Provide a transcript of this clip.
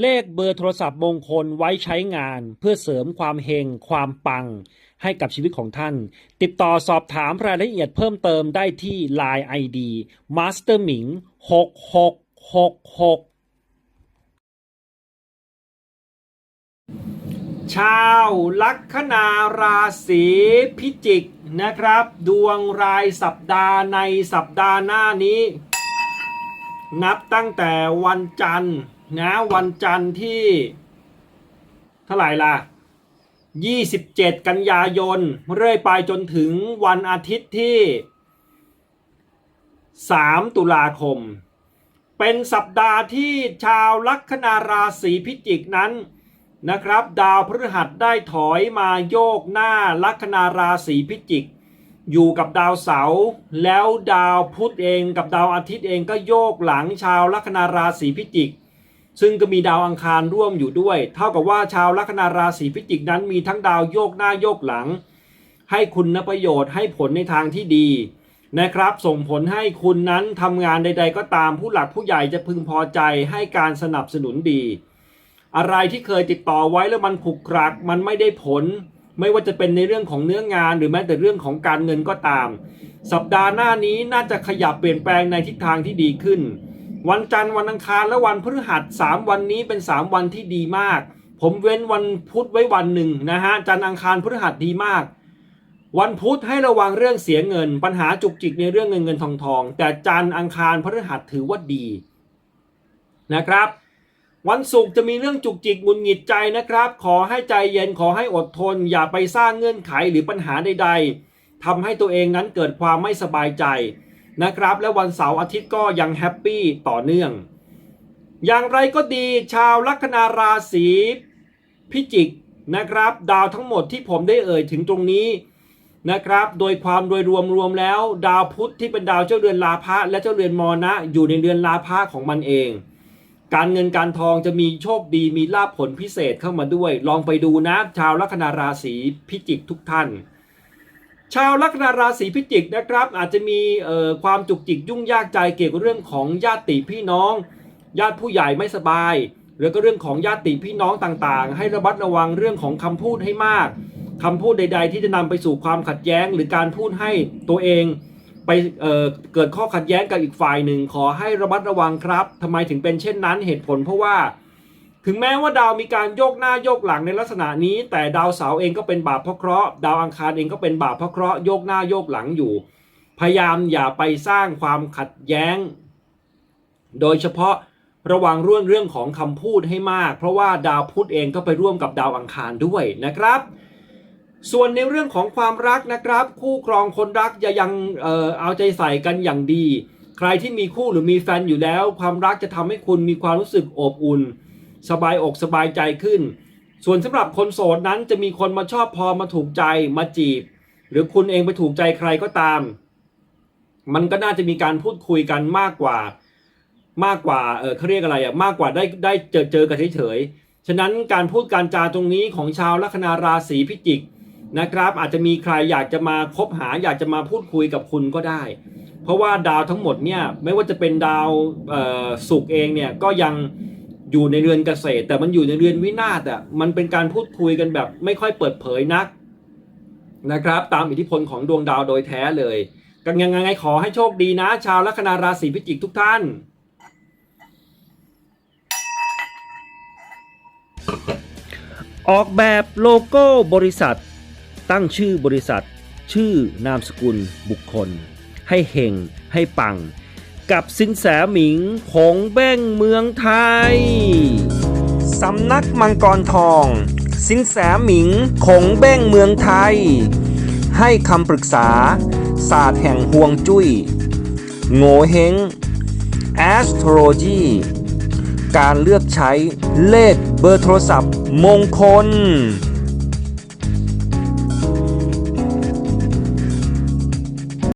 เลขเบอร์โทรศัพท์มงคลไว้ใช้งาน เพื่อเสริมความเฮงความปัง ให้กับชีวิตของท่าน ติดต่อสอบถามรายละเอียดเพิ่มเติมได้ที่ Line ID Master Ming 6666ชาวลัคนาราศีพิจิกนะครับ ดวงรายสัปดาห์ในสัปดาห์หน้านี้ นับตั้งแต่วันจันทร์นะวันจันทร์ที่เท่าไหร่ล่ะ 27 กันยายน เรื่อยไปจนถึงวันอาทิตย์ที่ 3 ตุลาคม เป็นสัปดาห์ที่ชาวลัคนาราศีพิจิกนั้นนะครับ ดาวพฤหัสได้ถอยมาโยกหน้าลัคนาราศีพิจิก อยู่กับดาวเสาร์แล้วดาวพุธเองกับดาวอาทิตย์เองก็โยกหลังชาวลัคนาราศีพิจิก ซึ่งก็มีดาวอังคารร่วมอยู่ด้วย เท่ากับว่าชาวลัคนาราศีพิจิกนั้นมีทั้งดาวโยกหน้าโยกหลัง ให้คุณนประโยชน์ให้ผลในทางที่ดีนะครับ ส่งผลให้คุณนั้นทำงานใด ๆ ก็ตามผู้หลักผู้ใหญ่จะพึงพอใจให้การสนับสนุนดี อะไรที่เคยติดต่อไว้แล้วมันขลุกคลักมันไม่ได้ผล ไม่ว่าจะเป็นในเรื่องของเนื้องานหรือแม้แต่เรื่องของการเงินก็ตาม สัปดาห์หน้านี้น่าจะขยับเปลี่ยนแปลงในทิศทางที่ดีขึ้น วันจันทร์วันอังคารและวันพฤหัสสามวันนี้เป็นสามวันที่ดีมาก ผมเว้นวันพุธไว้วันหนึ่งนะฮะจันทร์อังคารพฤหัสดีมาก วันพุธให้ระวังเรื่องเสียเงิน ปัญหาจุกจิกในเรื่องเงินเงินทองทอง แต่จันทร์อังคารพฤหัสถือว่าดีนะครับ วันศุกร์จะมีเรื่องจุกจิกหงุนหงิดใจนะครับ ขอให้ใจเย็นขอให้อดทน อย่าไปสร้างเงื่อนไขหรือปัญหาใด ๆทำให้ตัวเองนั้นเกิดความไม่สบายใจนะครับ และวันเสาร์อาทิตย์ก็ยังแฮปปี้ต่อเนื่อง อย่างไรก็ดีชาวลัคนาราศีพิจิกนะครับ ดาวทั้งหมดที่ผมได้เอ่ยถึงตรงนี้นะครับ โดยความโดยรวมรวมแล้ว ดาวพุธที่เป็นดาวเจ้าเรือนลาภะและเจ้าเรือนมรณะอยู่ในเรือนลาภะของมันเอง การเงินการทองจะมีโชคดีมีลาภผลพิเศษเข้ามาด้วย ลองไปดูนะ ชาวลัคนาราศีพิจิกทุกท่าน ชาวลัคนาราศีพิจิกนะครับ อาจจะมีความจุกจิกยุ่งยากใจเกี่ยวกับเรื่องของญาติพี่น้อง ญาติผู้ใหญ่ไม่สบาย แล้วก็เรื่องของญาติพี่น้องต่างๆ ให้ระมัดระวังเรื่องของคำพูดให้มากคำพูดใด ๆ ที่จะนำไปสู่ความขัดแย้ง หรือการพูดให้ตัวเอง ไปเเกิดข้อขัดแย้งกับอีกฝ่ายหนึ่งขอให้ระมัดระวังครับทำไมถึงเป็นเช่นนั้นเหตุผลเพราะว่า ถึงแม้ว่าดาวมีการโยกหน้าโยกหลังในลักษณะนี้ แต่ดาวเสาเองก็เป็นบาปเพราะเคราะห์ดาวอังคารเองก็เป็นบาปเพราะเคราะห์โยกหน้าโยกหลังอยู่ พยายามอย่าไปสร้างความขัดแย้ง โดยเฉพาะระวังเรื่องเรื่องของคำพูดให้มาก เพราะว่าดาวพุธเองก็ไปร่วมกับดาวอังคารด้วยนะครับ ส่วนในเรื่องของความรักนะครับ คู่ครองคนรักอย่ายังเอ่อเอาใจใส่กันอย่างดี ใครที่มีคู่หรือมีแฟนอยู่แล้ว ความรักจะทำให้คุณมีความรู้สึกอบอุ่น สบายอกสบายใจขึ้น ส่วนสำหรับคนโสดนั้นจะมีคนมาชอบพอมาถูกใจมาจีบ หรือคุณเองไปถูกใจใครก็ตาม มันก็น่าจะมีการพูดคุยกันมากกว่า มากกว่าเออเขาเรียกอะไรอะมากกว่าได้ได้เจอเจอกันเฉยๆฉะนั้นการพูดการจาตรงนี้ของชาวลัคนาราศีพิจิก นะครับ อาจจะมีใครอยากจะมาคบหาอยากจะมาพูดคุยกับคุณก็ได้ เพราะว่าดาวทั้งหมดเนี่ยไม่ว่าจะเป็นดาวเอ่อศุกร์เองเนี่ยก็ยังอยู่ในเรือนเกษตร แต่มันอยู่ในเรือนวินาศอะมันเป็นการพูดคุยกันแบบไม่ค่อยเปิดเผยนักนะครับ ตามอิทธิพลของดวงดาวโดยแท้เลยกันยังไงขอให้โชคดีนะ ชาวลัคนาราศีพิจิกทุกท่านออกแบบโลโก้บริษัท ตั้งชื่อบริษัท ชื่อนามสกุลบุคคล ให้เฮงให้ปัง กับสินแสหมิงของแบ้งเมืองไทย สำนักมังกรทอง สินแสหมิงคงแบ้งเมืองไทย ให้คำปรึกษา ศาสตร์แห่งห่วงจุย้ยโงเฮง astrology การเลือกใช้เลขเบอร์โทรศัพท์มงคล